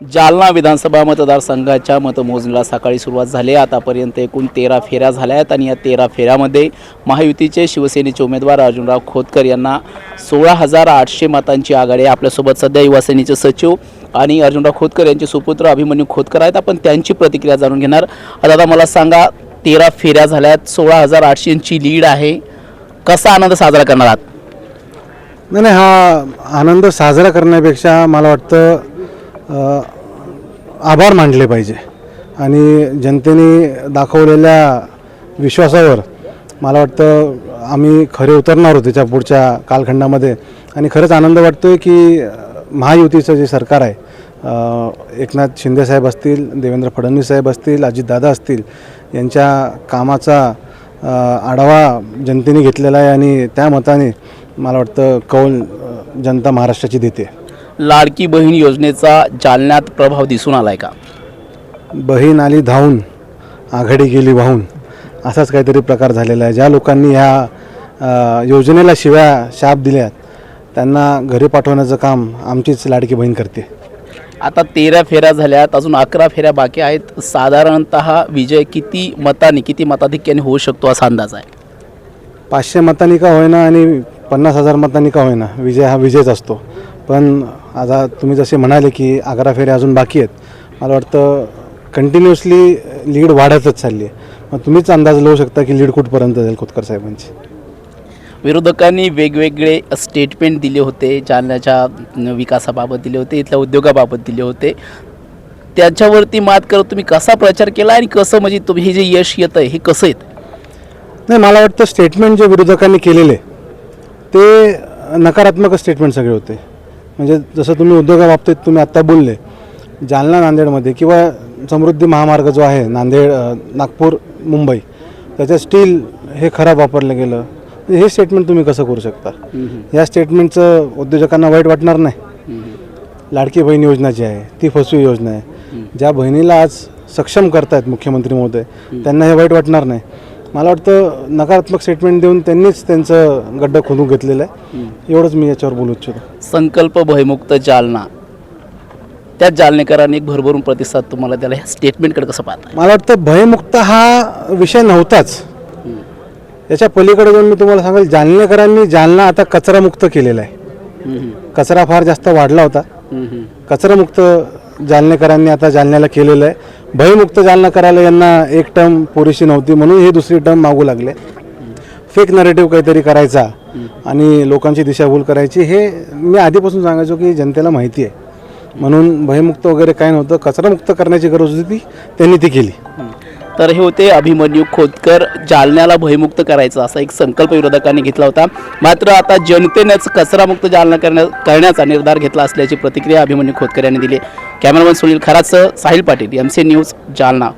जालना विधानसभा मतदारसंघाच्या मतमोजणीला सकाळी सुरुवात झाली आतापर्यंत एकूण तेरा फेऱ्या झाल्या आहेत आणि या तेरा फेऱ्यामध्ये महायुतीचे शिवसेनेचे उमेदवार अर्जुनराव खोतकर यांना सोळा हजार आठशे मतांची आघाडी आपल्यासोबत सध्या युवासेनेचे सचिव आणि अर्जुनराव खोतकर यांचे सुपुत्र अभिमन्यू खोतकर आहेत. आपण त्यांची प्रतिक्रिया जाणून घेणार. दादा मला सांगा तेरा फेऱ्या झाल्या आहेत. सोळा हजार आठशेंची लीड आहे. कसा आनंद साजरा करणार आहात? नाही नाही हा आनंद साजरा करण्यापेक्षा मला वाटतं आभार मानले पाहिजे. आणि जनतेने दाखवलेल्या विश्वासावर मला वाटतं आम्ही खरे उतरणार आहोत त्याच्या पुढच्या कालखंडामध्ये. आणि खरंच आनंद वाटतो आहे की महायुतीचं जे सरकार आहे एकनाथ शिंदेसाहेब असतील देवेंद्र फडणवीस साहेब असतील अजितदादा असतील यांच्या कामाचा आढावा जनतेने घेतलेला आहे आणि त्या मताने मला वाटतं कौल जनता महाराष्ट्राची देते. लाडकी बहीण योजनेचा जालन्यात प्रभाव दिसून आलाय का? बहीण आली धावून आघाडी गेली वाहून असाच काहीतरी प्रकार झालेला आहे. ज्या लोकांनी ह्या योजनेला शिव्या शाप दिल्यात त्यांना घरी पाठवण्याचं काम आमचीच लाडकी बहीण करते. आता तेरा फेऱ्या झाल्यात अजून अकरा फेऱ्या बाकी आहेत. साधारणत विजय किती मतांनी किती मताधिक्याने होऊ शकतो असा अंदाज आहे? पाचशे मतांनी का होईना आणि पन्नास हजार मतांनी का होईना? विजय हा विजयच असतो. पण आता तुम्ही जसे म्हणाले की अकरा फेऱ्या अजून बाकी आहेत मला वाटतं कंटिन्युअसली लीड वाढतच चालली आहे. मग तुम्हीच अंदाज लावू शकता की लीड कुठपर्यंत जाईल खोतकर साहेबांची? विरोधकांनी वेगवेगळे स्टेटमेंट दिले होते जालन्याच्या विकासाबाबत दिले होते इथल्या उद्योगाबाबत दिले होते. त्याच्यावरती मात करत तुम्ही कसा प्रचार केला आणि कसं म्हणजे तुम्ही हे जे यश येतं आहे हे कसं येतं? नाही मला वाटतं स्टेटमेंट जे विरोधकांनी केलेले ते नकारात्मक स्टेटमेंट सगळे होते. म्हणजे जसं तुम्ही उद्योगाबाबतीत तुम्ही आत्ता बोलले जालना नांदेडमध्ये किंवा समृद्धी महामार्ग जो आहे नांदेड नागपूर मुंबई त्याच्यात स्टील हे खराब वापरलं गेलं. हे स्टेटमेंट तुम्ही कसं करू शकता? या स्टेटमेंटचं उद्योजकांना वाईट वाटणार नाही. लाडकी बहीण योजना जी आहे ती फसवी योजना आहे. ज्या बहिणीला आज सक्षम करतायत मुख्यमंत्री महोदय त्यांना हे वाईट वाटणार नाही. मला वाटतं नकारात्मक स्टेटमेंट देऊन त्यांनीच त्यांचं गड्डं खोदून घेतलेलं आहे. एवढंच मी याच्यावर बोलू इच्छितो. संकल्प भयमुक्त जालना. त्यात जालनेकरांनी एक भरभरून प्रतिसाद तुम्हाला त्याला ह्या स्टेटमेंटकडे कसं पाहता मला वाटतं भयमुक्त हा विषय नव्हताच. याच्या पलीकडे जाऊन मी तुम्हाला सांगेल जालनेकरांनी जालना आता कचरामुक्त केलेला आहे. कचरा फार जास्त वाढला होता. कचरामुक्त जालनेकरांनी आता जालन्याला केलेलं आहे. भयमुक्त जालना करायला यांना एक टर्म पुरेशी नव्हती म्हणून हे दुसरी टर्म मागू लागले. फेक नरेटिव्ह काहीतरी करायचा आणि लोकांची दिशाभूल करायची हे मी आधीपासून सांगायचो की जनतेला माहिती आहे. म्हणून भयमुक्त वगैरे काय नव्हतं कचरामुक्त करण्याची गरज होती ती त्यांनी ती केली. तर हे होते अभिमन्यू खोतकर जालन्याला भयमुक्त करायचा असा एक संकल्प विरोधकांनी घेतला होता. मात्र आता जनतेनेच कचरामुक्त जालना करण्या करण्याचा निर्धार घेतला असल्याची प्रतिक्रिया अभिमन्यू खोतकर यांनी दिली cameraman Sunil खराचं Sahil Patil M C news Jalna.